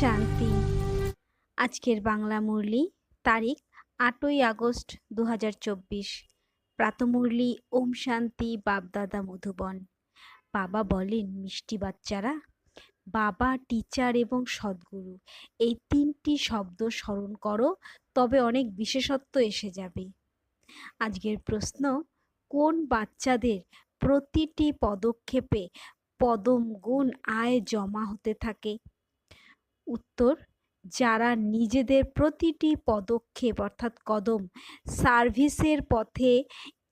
শান্তি। আজকের বাংলা মুরলি, তারিখ আটই আগস্ট দু হাজার চব্বিশ প্রাতমুরলি ওম শান্তি বাপদাদা মধুবন। বাবা বলেন, মিষ্টি বাচ্চারা, বাবা, টিচার এবং সদ্গুরু, এই তিনটি শব্দ স্মরণ করো, তবে অনেক বিশেষত্ব এসে যাবে। আজকের প্রশ্ন, কোন বাচ্চাদের প্রতিটি পদক্ষেপে পদম গুণ আয় জমা হতে থাকে? উত্তর, যারা নিজেদের প্রতিটি পদক্ষেপ অর্থাৎ কদম সার্ভিসের পথে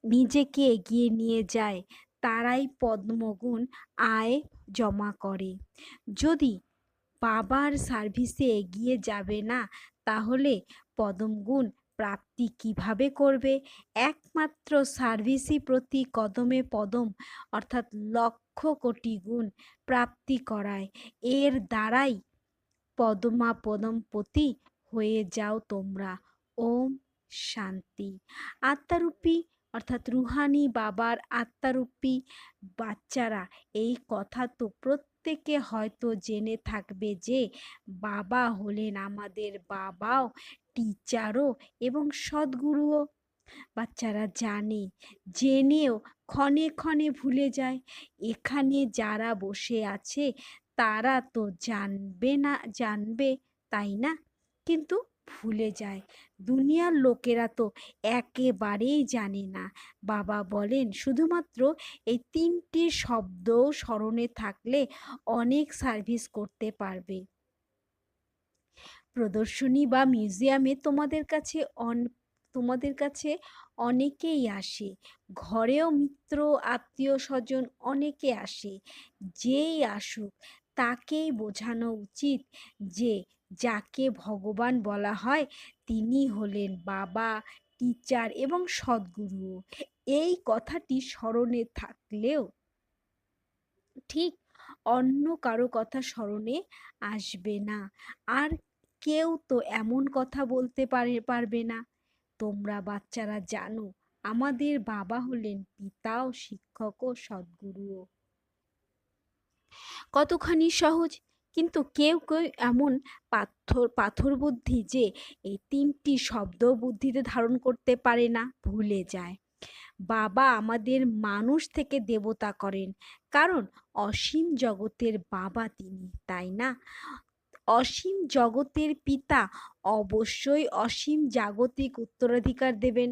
নিজেকে এগিয়ে নিয়ে যায়, তারাই পদ্মগুণ আয় জমা করে। যদি বাবার সার্ভিসে এগিয়ে যাবে না, তাহলে পদমগুণ প্রাপ্তি কীভাবে করবে? একমাত্র সার্ভিসই প্রতি কদমে পদম অর্থাৎ লক্ষ কোটি গুণ প্রাপ্তি করায়। এর দ্বারাই পদমা পদমপতি হয়ে যাও তোমরা। ওম শান্তি। আত্মারূপী অর্থাৎ রুহানি বাবার আত্মারূপী বাচ্চারা, এই কথা তো প্রত্যেকে হয়তো জেনে থাকবে যে বাবা হলেন আমাদের বাবাও, টিচারও এবং সদ্গুরুও। বাচ্চারা জানে, জেনেও ক্ষণে ক্ষণে ভুলে যায়। এখানে যারা বসে আছে তারা তো জানবে না, জানবে, তাই না? কিন্তু ভুলে যায়। দুনিয়ার লোকেরা তো একেবারেই জানে না। বাবা বলেন, শুধুমাত্র এই তিনটি শব্দ স্মরণে থাকলে অনেক সার্ভিস করতে পারবে। প্রদর্শনী বা মিউজিয়ামে তোমাদের কাছে অন, তোমাদের কাছে অনেকেই আসে। ঘরেও মিত্র আত্মীয় স্বজন অনেকে আসে। যেই আসুক তাকেই বোঝানো উচিত যে যাকে ভগবান বলা হয় তিনি হলেন বাবা টিচার এবং সদ্গুরু। এই কথাটি স্মরণে থাকলেও ঠিক অন্য কারও কথা স্মরণে আসবে না। আর কেউ তো এমন কথা বলতে পারে, পারবে না। তোমরা বাচ্চারা জানো, আমাদের বাবা হলেন পিতাও শিক্ষক ও সদ্গুরুও। কতখানি সহজ? কিন্তু কেউ কেউ এমন পাথর পাথর বুদ্ধি যে এই তিনটি শব্দ বুদ্ধিতে ধারণ করতে পারে না, ভুলে যায়। বাবা আমাদের মানুষ থেকে দেবতা করেন, কারণ অসীম জগতের বাবা তিনি, তাই না? অসীম জগতের পিতা অবশ্যই অসীম জাগতিক উত্তরাধিকার দেবেন।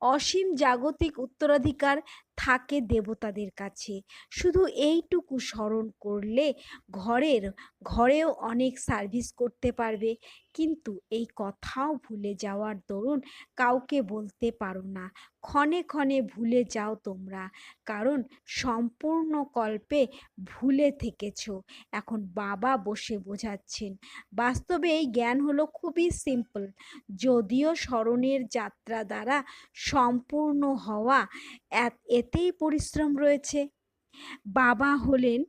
অসীম জাগতিক উত্তরাধিকার থাকে দেবতাদের কাছে। শুধু এইটুকু স্মরণ করলে ঘরের, ঘরেও অনেক সার্ভিস করতে পারবে। কিন্তু এই কথাও ভুলে যাওয়ার দরুন কাউকে বলতে পারো না। ক্ষণে ক্ষণে ভুলে যাও তোমরা, কারণ সম্পূর্ণ কল্পে ভুলে থেকেছ। এখন বাবা বসে বোঝাচ্ছেন, বাস্তবে এই জ্ঞান হলো খুবই সিম্পল যদিও স্মরণের যাত্রা দ্বারা সম্পূর্ণ হওয়া এতেই পরিশ্রম রয়েছে। বাবা হলেন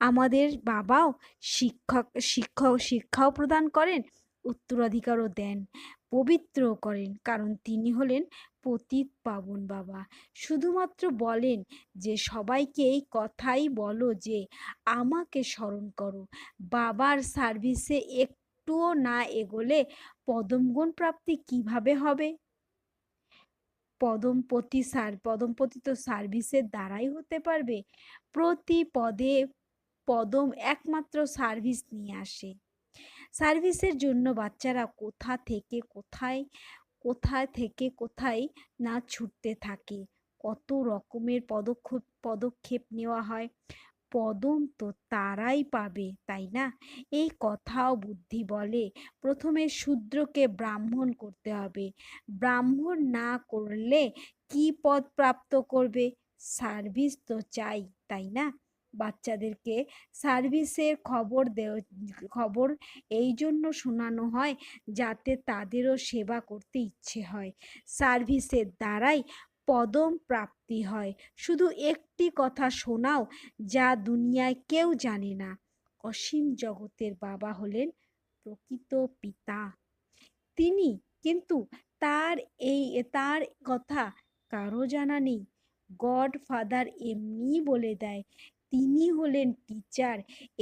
আমাদের বাবাও শিক্ষক শিক্ষক, শিক্ষাও প্রদান করেন, উত্তরাধিকারও দেন পবিত্র করেন, কারণ তিনি হলেন পতিত পাবন বাবা। শুধুমাত্র বলেন যে, সবাইকে এই কথাই বলো যে, আমাকে স্মরণ করো। বাবার সার্ভিসে একটুও না এগোলে পদমগুণ প্রাপ্তি কীভাবে হবে? পদমপতি সার পদমপতি তো সার্ভিসের দ্বারাই হতে পারবে। প্রতি পদে পদম একমাত্র সার্ভিস নিয়ে আসে। সার্ভিসের জন্য বাচ্চারা কোথা থেকে কোথায় কোথায় থেকে কোথায় না ছুটতে থাকে, কত রকমের পদক্ষেপ পদক্ষেপ নেওয়া হয় পদম তো তারাই পাবে, তাই না? এই কথাও বুদ্ধি বলে, প্রথমে শূদ্রকে ব্রাহ্মণ করতে হবে। ব্রাহ্মণ না করলে কি পদ প্রাপ্ত করবে? সার্ভিস তো চাই, তাই না? বাচ্চাদেরকে সার্ভিসের খবর দে খবর এই জন্য শোনানো হয়, যাতে তাদেরও সেবা করতে ইচ্ছে হয়। সার্ভিসের দ্বারাই পদম প্রাপ্তি হয়। শুধু একটি কথা শোনাও যা দুনিয়ায় কেউ জানে না। অসীম জগতের বাবা হলেন প্রকৃত পিতা। তিনি কিন্তু তার এই, তার কথা কারও জানা নেই। গড ফাদার এমনি বলে দেয়, তিনি হলেন টিচার।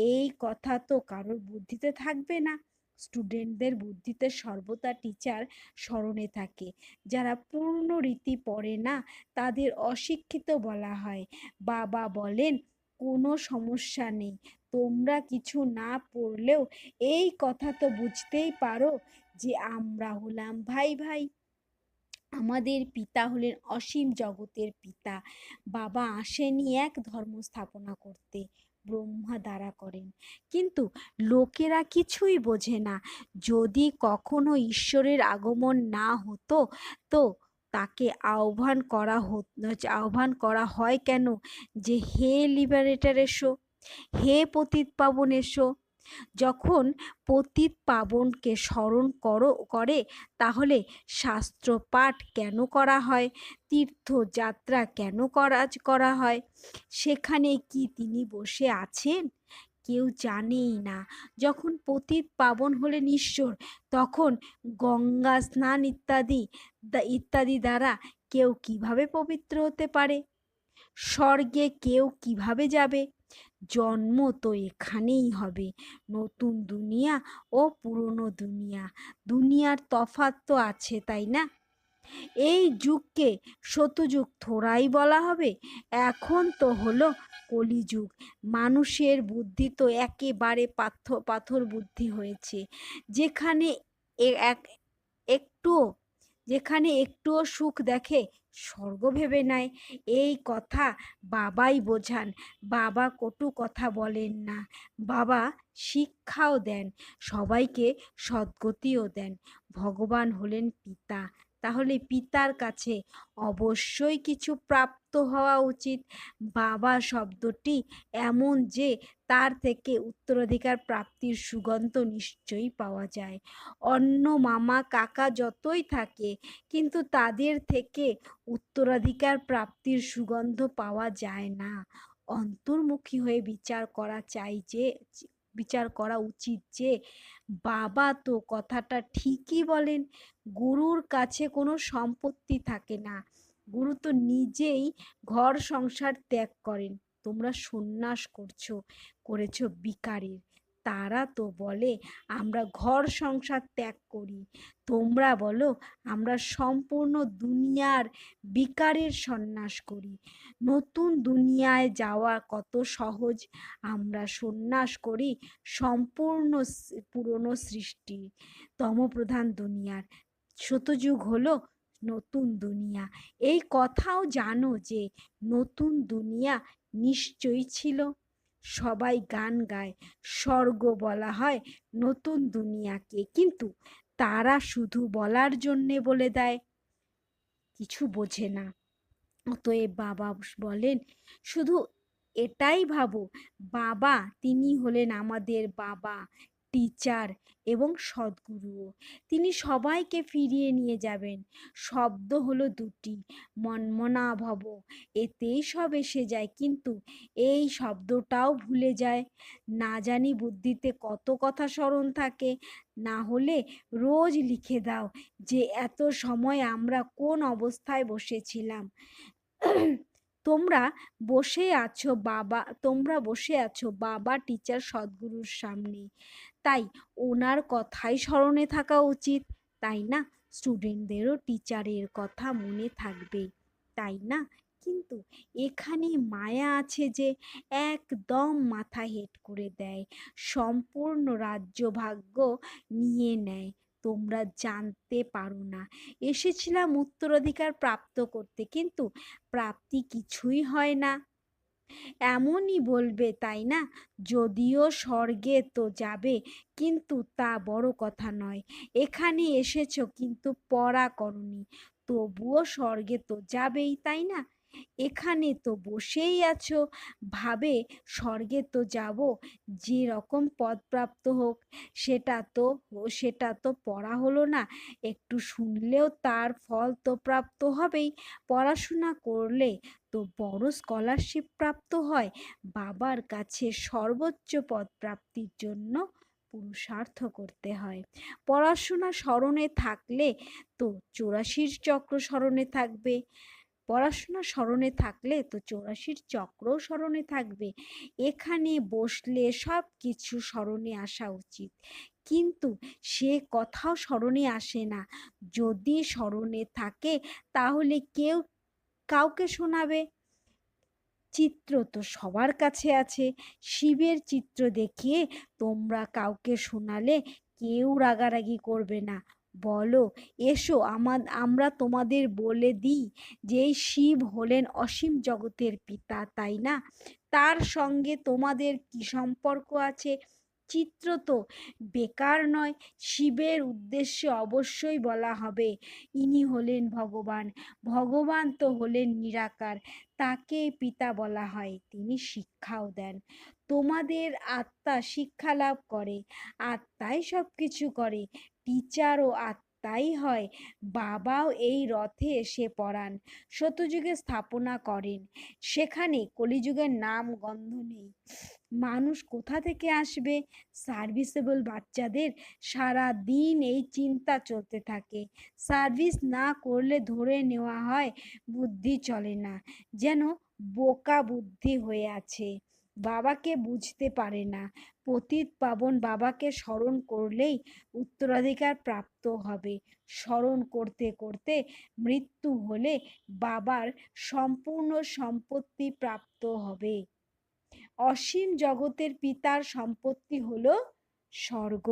এই কথা তো কারোর বুদ্ধিতে থাকবে না। স্টুডেন্টদের বুদ্ধিতে সর্বদা টিচার স্মরণে থাকে। যারা পূর্ণ রীতি পড়ে না, তাদের অশিক্ষিত বলা হয়। বাবা বলেন, কোনো সমস্যা নেই, তোমরা কিছু না পড়লেও এই কথা তো বুঝতেই পারো যে আমরা হলাম ভাই ভাই। আমাদের পিতা হলেন অসীম জগতের পিতা। বাবা আসেনি এক ধর্ম স্থাপনা করতে। ব্রহ্মা দ্বারা করেন। কিন্তু লোকেরা কিছুই বোঝে না। যদি কখনো ঈশ্বরের আগমন না হতো, তো তাকে আহ্বান করা আহ্বান করা হয় কেন? যে, হে লিবারেটার এসো, হে পতিত পাবন এসো যখন পতিত পাবনকে স্মরণ করো, করে, তাহলে শাস্ত্র পাঠ কেন করা হয়? তীর্থযাত্রা কেন করা করা হয়? সেখানে কি তিনি বসে আছেন? কেউ জানেই না। যখন পতিত পাবন হলেন ঈশ্বর, তখন গঙ্গা স্নান ইত্যাদি ইত্যাদি দ্বারা কেউ কীভাবে পবিত্র হতে পারে? স্বর্গে কেউ কীভাবে যাবে? জন্ম তো এখানেই হবে। নতুন দুনিয়া ও পুরনো দুনিয়া। দুনিয়ার তফাৎ তো আছে, তাই না? এই যুগকে সত্যযুগ থোড়াই বলা হবে। এখন তো হলো কলিযুগ। মানুষের বুদ্ধি তো একেবারে পাথর পাথর বুদ্ধি হয়েছে। যেখানে এক একটুও যেখানে একটুও সুখ দেখে স্বর্গ ভেবে নেয়। এই কথা বাবাই বোঝান। বাবা কটু কথা বলেন না। বাবা শিক্ষাও দেন, সবাইকে সদ্গতিও দেন। ভগবান হলেন পিতা। তাহলে পিতার কাছে অবশ্যই কিছু প্রাপ্ত হওয়া উচিত। বাবা শব্দটি এমন যে তার থেকে উত্তরাধিকার প্রাপ্তির সুগন্ধ নিশ্চয়ই পাওয়া যায়। অন্য মামা কাকা যতই থাকে, কিন্তু তাদের থেকে উত্তরাধিকার প্রাপ্তির সুগন্ধ পাওয়া যায় না। অন্তর্মুখী হয়ে বিচার করা চাই যে, বিচার করা উচিত যে, বাবা তো কথাটা ঠিকই বলেন, গুরুর কাছে কোনো সম্পত্তি থাকে না। গুরু তো নিজেই ঘর সংসার ত্যাগ করেন। তোমরা সন্ন্যাস করছ, করেছ বিকারের। তারা তো বলে, আমরা ঘর সংসার ত্যাগ করি। তোমরা বলো, আমরা সম্পূর্ণ দুনিয়ার বিকারের সন্ন্যাস করি। নতুন দুনিয়ায় যাওয়া কত সহজ। আমরা সন্ন্যাস করি সম্পূর্ণ পুরনো সৃষ্টি, তমপ্রধান দুনিয়ার। শতযুগ হলো নতুন দুনিয়া। এই কথাও জানো যে, নতুন দুনিয়া নিশ্চয়ই ছিল। সবাই গান গায়। স্বর্গ বলা হয় নতুন দুনিয়াকে। কিন্তু তারা শুধু বলার জন্যে বলে দেয়। কিছু বোঝে না। অতএব বাবা বলেন, শুধু এটাই ভাবো। বাবা, তিনি হলেন আমাদের বাবা। টিচার এবং সদ্গুরুও তিনি সবাইকে ফিরিয়ে নিয়ে যাবেন। শব্দ হলো দুটি, মনমনা ভব। এতেই সব এসে যায়, কিন্তু এই শব্দটাও ভুলে যায়। না জানি বুদ্ধিতে কত কথা স্মরণ থাকে, না হলে রোজ লিখে দাও যে, এত সময় আমরা কোন অবস্থায় বসেছিলাম? তোমরা বসে আছো বাবা, তোমরা বসে আছো বাবা টিচার সদ্গুরুর সামনে। তাই ওনার কথাই স্মরণে থাকা উচিত। তাই না? স্টুডেন্টদেরও টিচারের কথা মনে থাকবে। তাই না? কিন্তু এখানে মায়া আছে যে একদম মাথা হেট করে দেয়। সম্পূর্ণ রাজ্য ভাগ্য নিয়ে নেয়। তোমরা জানতে পারো না। এসেছিলাম উত্তরাধিকার প্রাপ্ত করতে, কিন্তু প্রাপ্তি কিছুই হয় না। এমনই বলবে, তাই না? যদিও স্বর্গে তো যাবে, কিন্তু তা বড় কথা নয়। এখানে এসেছ, কিন্তু পড়া করনি, তবুও স্বর্গে তো যাবেই, তাই না? এখানে তো বসেই আছো। ভাবে স্বর্গে তো যাব, যে রকম পদপ্রাপ্ত হোক, সেটা তো সেটা তো পড়া হলো না। একটু শুনলেও তার ফল তো প্রাপ্ত হবেই। পড়াশোনা করলে তো বড় স্কলারশিপ প্রাপ্ত হয়। বাবার কাছে সর্বোচ্চ পদ প্রাপ্তির জন্য পুরুষার্থ করতে হয়। পড়াশোনা স্মরণে থাকলে তো চৌরাশির চক্র স্মরণে থাকবে। পড়াশোনা স্মরণে থাকলে তো চৌরাশির চক্রও স্মরণে থাকবে। এখানে বসলে সব কিছু স্মরণে আসা উচিত। কিন্তু সে কথাও স্মরণে আসে না। যদি স্মরণে থাকে, তাহলে কেউ কাউকে শোনাবে। চিত্র তো সবার কাছে আছে। শিবের চিত্র দেখিয়ে তোমরা কাউকে শোনালে কেউ রাগারাগি করবে না। বলো, এসো আমার আমরা তোমাদের বলে দিই যে শিব হলেন অসীম জগতের পিতা, তাই না? তার সঙ্গে তোমাদের কি সম্পর্ক আছে? চিত্র তো বেকার নয়, শিবের উদ্দেশ্যে অবশ্যই বলা হবে। ইনি হলেন ভগবান ভগবান তো হলেন নিরাকার, তাকে পিতা বলা হয়, তিনি শিক্ষাও দেন। তোমাদের আত্মা শিক্ষা লাভ করে, আত্মাই সব কিছু করে টিচারও আত্মাই হয়, বাবাও এই রথে এসে পড়ান সত্যযুগে স্থাপনা করেন সেখানে কলিযুগের নাম গন্ধ নেই। মানুষ কোথা থেকে আসবে? সার্ভিসেবল বাচ্চাদের সারা দিন এই চিন্তা চলতে থাকে। সার্ভিস না করলে ধরে নেওয়া হয়, বুদ্ধি চলে না, যেন বোকা বুদ্ধি হয়ে আছে। বাবাকে বুঝতে পারে না। পতিত পাবন বাবাকে স্মরণ করলেই উত্তরাধিকার প্রাপ্ত হবে। স্মরণ করতে করতে মৃত্যু হলে বাবার সম্পূর্ণ সম্পত্তি প্রাপ্ত হবে। অসীম জগতের পিতার সম্পত্তি হলো স্বর্গ।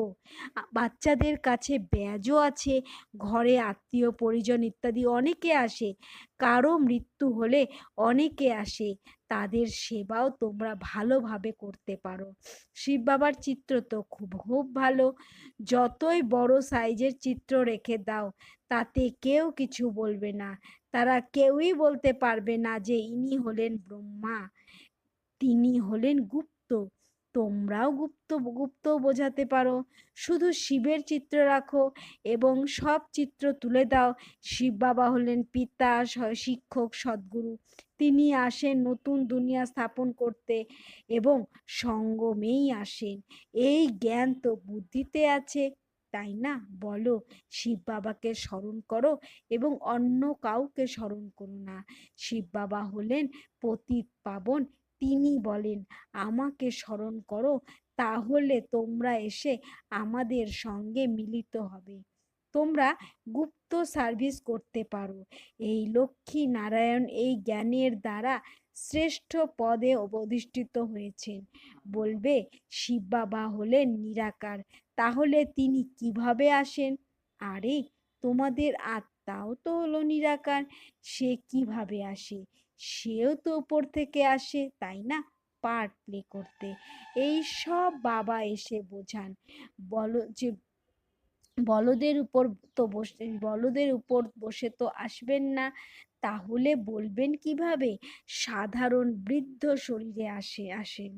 বাচ্চাদের কাছে ব্যাজও আছে, ঘরে আত্মীয় পরিজন ইত্যাদি অনেকে আসে। কারও মৃত্যু হলে অনেকে আসে। তাদের সেবাও তোমরা ভালোভাবে করতে পারো। শিব বাবার চিত্র তো খুব খুব ভালো। যতই বড় সাইজের চিত্র রেখে দাও, তাতে কেউ কিছু বলবে না। তারা কেউই বলতে পারবে না যে ইনি হলেন ব্রহ্মা, তিনি হলেন গুপ্ত। তোমরাও গুপ্ত গুপ্ত বোঝাতে পারো। শুধু শিবের চিত্র রাখো এবং সব চিত্র তুলে দাও। শিব বাবা হলেন পিতা শিক্ষক, সদ্গুরু। তিনি আসেন নতুন দুনিয়া স্থাপন করতে এবং সঙ্গমেই আসেন। এই জ্ঞান তো বুদ্ধিতে আছে, তাই না? বলো, শিব বাবাকে স্মরণ করো এবং অন্য কাউকে স্মরণ করো না। শিব বাবা হলেন পতিত পাবন তিনি বলেন, আমাকে স্মরণ করো, তাহলে তোমরা এসে আমাদের সঙ্গে মিলিত হবে। তোমরা গুপ্ত সার্ভিস করতে পারো। এই লক্ষ্মী নারায়ণ এই জ্ঞানের দ্বারা শ্রেষ্ঠ পদে অধিষ্ঠিত হয়েছেন। বলবে, শিব বাবা হলেন নিরাকার, তাহলে তিনি কীভাবে আসেন? আরে, তোমাদের আত্মাও তো হলো নিরাকার, সে কীভাবে আসে? সেও তো ওপর থেকে আসে, তাই না? পার্ট প্লে করতে। এই সব বাবা এসে বোঝান। বলো যে, বলদের উপর তো বসে, বলদের উপর বসে তো আসবেন না। তাহলে বলবেন কীভাবে? সাধারণ বৃদ্ধ শরীরে আসে, আসেন।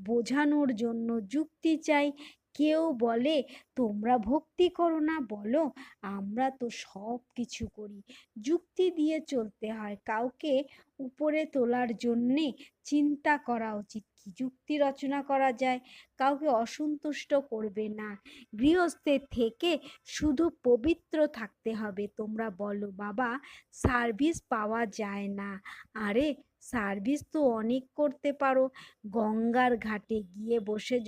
বোঝানোর জন্য যুক্তি চাই। কেউ বলে, তোমরা ভক্তি করো না, বলো, আমরা তো সব কিছু করি। যুক্তি দিয়ে চলতে হয়, কাউকে উপরে তোলার জন্যে চিন্তা করা উচিত কি? যুক্তি রচনা করা যায়, কাউকে অসন্তুষ্ট করবে না। গৃহস্থের থেকে শুধু পবিত্র থাকতে হবে, তোমরা বলো, বাবা সার্ভিস পাওয়া যায় না। আরে সার্ভিস তো অনেক করতে পারো। গঙ্গার ঘাটে গিয়ে বসে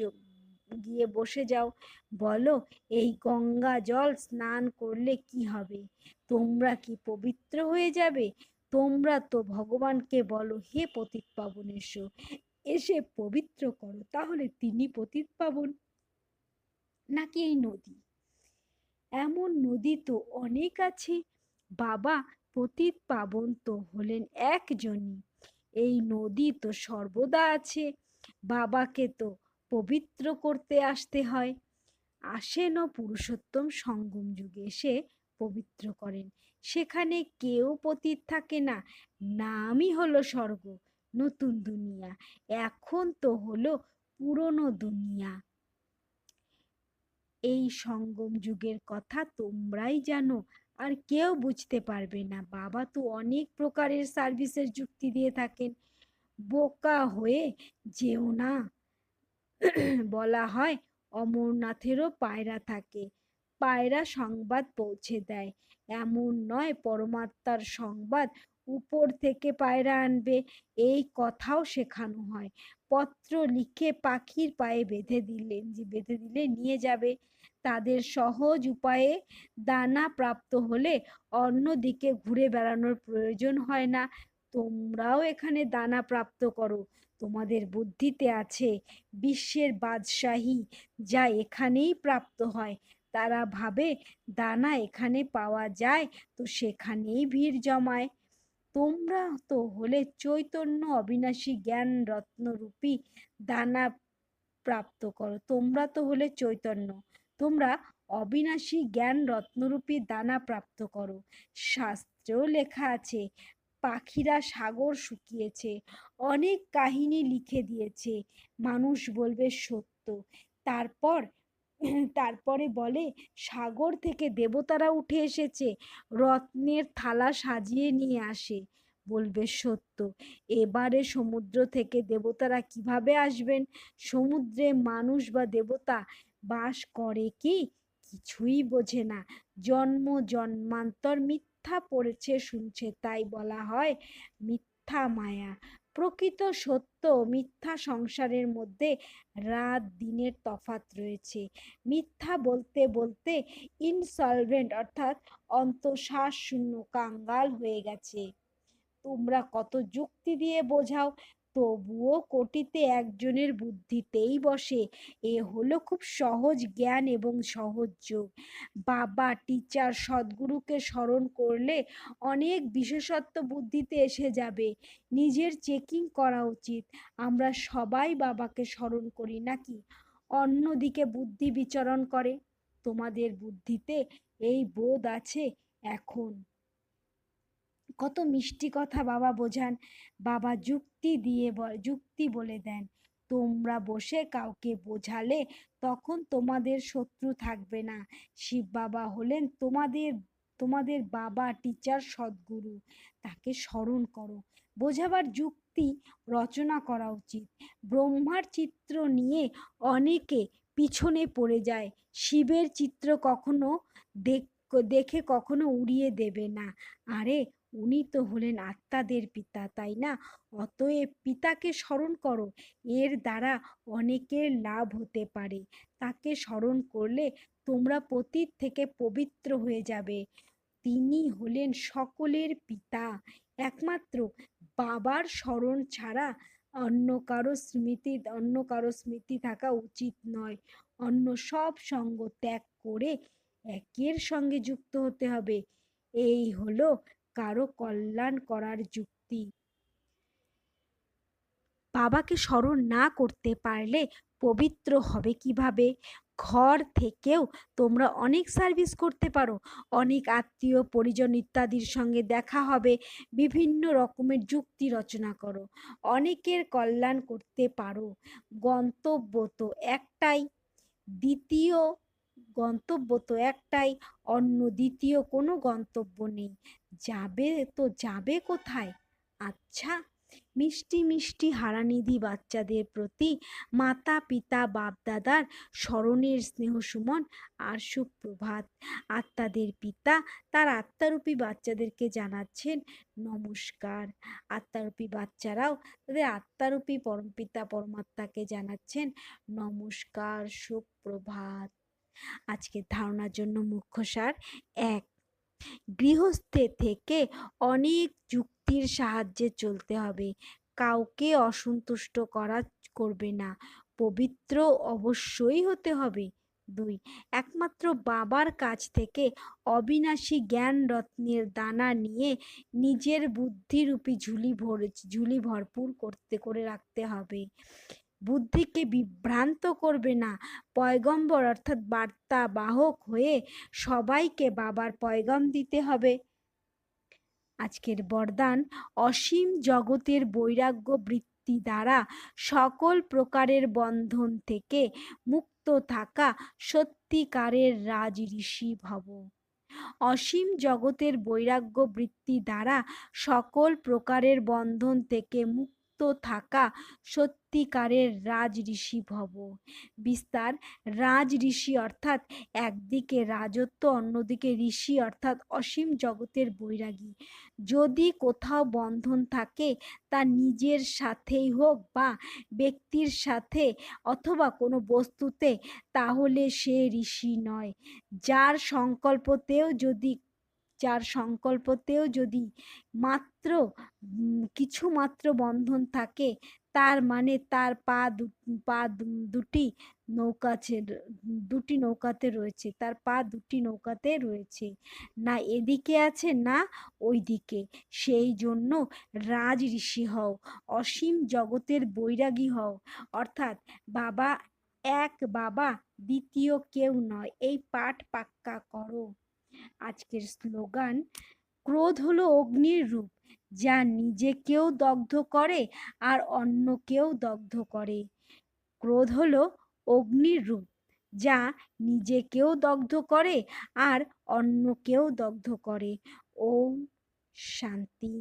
গিয়ে বসে যাও। বলো, এই গঙ্গা জল স্নান করলে কি হবে? তোমরা কি পবিত্র হয়ে যাবে? তোমরা তো ভগবানকে বলো, হে পতিত পাবন এসো এসে পবিত্র করো, তাহলে তিনি পতিত পাবন। নাকি এই নদী? এমন নদী তো অনেক আছে। বাবা, পতিত পাবন তো হলেন একজনই। এই নদী তো সর্বদা আছে। বাবাকে তো পবিত্র করতে আসতে হয়। আসেনও পুরুষোত্তম সঙ্গম যুগে এসে পবিত্র করেন। সেখানে কেউ পতীত থাকে না। নামই হলো স্বর্গ, নতুন দুনিয়া। এখন তো হলো পুরনো দুনিয়া। এই সঙ্গম যুগের কথা তোমরাই জানো, আর কেউ বুঝতে পারবে না। বাবা তো অনেক প্রকারের সার্ভিসের যুক্তি দিয়ে থাকেন। বোকা হয়ে যেও না। বলা হয়, অমরনাথেরও পায়রা থাকে। পায়রা সংবাদ পৌঁছে দেয়। এমন নয় পরমাত্মার সংবাদ উপর থেকে পায়রা আনবে। এই কথাও শেখানো হয়। পত্র লিখে পাখির পায়ে বেঁধে দিলেন যে, বেঁধে দিলে নিয়ে যাবে। তাদের সহজ উপায়ে দানা প্রাপ্ত হলে অন্যদিকে ঘুরে বেড়ানোর প্রয়োজন হয় না। তোমরাও এখানে দানা প্রাপ্ত করো। তোমাদের বুদ্ধিতে আছে বিশ্বের বাদশাহী, যা এখানেই প্রাপ্ত হয়। তারা ভাবে, দানা এখানে পাওয়া যায়, তো সেখানেই ভিড় জমায়। তোমরা তো হলে চৈতন্য অবিনাশী জ্ঞান রত্নরূপী দানা প্রাপ্ত করো। তোমরা তো হলে চৈতন্য। তোমরা অবিনাশী জ্ঞান রত্নরূপী দানা প্রাপ্ত করো। শাস্ত্রেও লেখা আছে পাখিরা সাগর শুকিয়েছে, অনেক কাহিনী লিখে দিয়েছে। মানুষ বলবে, সত্য। তারপর, তারপরে বলে, সাগর থেকে দেবতারা উঠে এসেছে, রত্নের থালা সাজিয়ে নিয়ে আসে। বলবে, সত্য। এবারে সমুদ্র থেকে দেবতারা কীভাবে আসবেন? সমুদ্রে মানুষ বা দেবতা বাস করে কি? কিছুই বোঝে না। জন্ম, জন্মান্তর মিথ্যা পড়েছে শুনছে, তাই বলা হয় মিথ্যা মায়া। প্রকৃত সত্য মিথ্যা সংসারের মধ্যে রাত দিনের তফাত রয়েছে। মিথ্যা বলতে বলতে ইনসলভেন্ট অর্থাৎ অন্তঃশ্বাস শূন্য কাঙ্গাল হয়ে গেছে। তোমরা কত যুক্তি দিয়ে বোঝাও তবুও কোটিতে একজনের বুদ্ধিতেই বসে, এ হলো খুব সহজ জ্ঞান এবং সহজ যোগ। বাবা টিচার সদ্গুরুকে স্মরণ করলে অনেক বিশেষত্ব বুদ্ধিতে এসে যাবে। নিজের চেকিং করা উচিত। আমরা সবাই বাবাকে স্মরণ করি নাকি? অন্যদিকে বুদ্ধি বিচরণ করে। তোমাদের বুদ্ধিতে এই বোধ আছে এখন। কত মিষ্টি কথা বাবা বোঝান। বাবা যুক্তি দিয়ে যুক্তি বলে দেন, তোমরা বসে কাউকে বোঝালে তখন তোমাদের শত্রু থাকবে না। শিব বাবা হলেন তোমাদের তোমাদের বাবা টিচার সদ্গুরু। তাকে স্মরণ করো। বোঝাবার যুক্তি রচনা করা উচিত। ব্রহ্মার চিত্র নিয়ে অনেকে পিছনে পড়ে যায়। শিবের চিত্র কখনো দেখ, দেখে কখনো উড়িয়ে দেবে না। আরে উনি তো হলেন আত্মাদের পিতা, তাই না? অতএব পিতাকে স্মরণ করো, এর দ্বারা অনেকের লাভ হতে পারে। তাকে স্মরণ করলে তোমরা পতীত থেকে পবিত্র হয়ে যাবে। তিনি হলেন সকলের পিতা। একমাত্র বাবার স্মরণ ছাড়া অন্য কারও স্মৃতি, অন্য কারও স্মৃতি থাকা উচিত নয়। অন্য সব সঙ্গ ত্যাগ করে একের সঙ্গে যুক্ত হতে হবে। এই হলো কারও কল্যাণ করার যুক্তি। বাবাকে স্মরণ না করতে পারলে পবিত্র হবে কীভাবে? ঘর থেকেও তোমরা অনেক সার্ভিস করতে পারো। অনেক আত্মীয়, পরিজন ইত্যাদির সঙ্গে দেখা হবে। বিভিন্ন রকমের যুক্তি রচনা করো। অনেকের কল্যাণ করতে পারো। গন্তব্য তো একটাই। দ্বিতীয় গন্তব্য তো একটাই, অন্য দ্বিতীয় কোনো গন্তব্য নেই। যাবে তো যাবে কোথায়? আচ্ছা মিষ্টি মিষ্টি হারানিধি বাচ্চাদের প্রতি মাতা পিতা বাপদাদার স্মরণের স্নেহ সুমন আর সুপ্রভাত। আত্মাদের পিতা তার আত্মারূপী বাচ্চাদেরকে জানাচ্ছেন নমস্কার। আত্মারূপী বাচ্চারাও তাদের আত্মারূপী পরমপিতা পরমাত্মাকে জানাচ্ছেন নমস্কার, সুপ্রভাত। আজকের ধারণার জন্য মুখ্য সার এক। গৃহস্থে থেকে অনেক যুক্তির সাহায্যে চলতে হবে। কাউকে অসন্তুষ্ট করা করবে না। পবিত্র অবশ্যই হতে হবে। দুই, একমাত্র বাবার কাছ থেকে অবিনাশী জ্ঞান রত্নের দানা নিয়ে নিজের বুদ্ধিরূপী ঝুলি ভরে ঝুলি ভরপুর করতে করে রাখতে হবে। বুদ্ধিকে বিভ্রান্ত করবে না। পয়গম্বর অর্থাৎ বার্তা বাহক হয়ে সবাইকে বাবার পয়গাম দিতে হবে। আজকের বরদান অসীম জগতের বৈরাগ্য বৃত্তি দ্বারা সকল প্রকারের বন্ধন থেকে মুক্ত থাকা সত্যিকারের রাজ ঋষি ভব। অসীম জগতের বৈরাগ্য বৃত্তি দ্বারা সকল প্রকারের বন্ধন থেকে মুক্ত থাকা সত্যি সত্যিকারের রাজঋষি ভব। বিস্তার, রাজঋষি অর্থাৎ একদিকে রাজত্ব, অন্যদিকে ঋষি অর্থাৎ অসীম জগতের বৈরাগী। যদি কোথাও বন্ধন থাকে, তা নিজের সাথেই হোক বা ব্যক্তির সাথে অথবা কোনো বস্তুতে, তাহলে সে ঋষি নয়। যার সংকল্পতেও যদি যার সংকল্পতেও যদি মাত্র কিছু মাত্র বন্ধন থাকে, তার মানে তার পা পা দুটি নৌকা দুটি নৌকাতে রয়েছে, তার পা দুটি নৌকাতে রয়েছে। না এদিকে আছে, না ওই দিকে সেই জন্য রাজ ঋষি হও, অসীম জগতের বৈরাগী হও। অর্থাৎ বাবা, এক বাবা, দ্বিতীয় কেউ নয়। এই পাঠ পাক্কা করো। আজকের স্লোগান, ক্রোধ হলো অগ্নির রূপ, যা নিজেকেও দগ্ধ করে আর অন্যকেও দগ্ধ করে। ক্রোধ হলো অগ্নির রূপ, যা নিজেকেও দগ্ধ করে আর অন্যকেও দগ্ধ করে। ও শান্তি।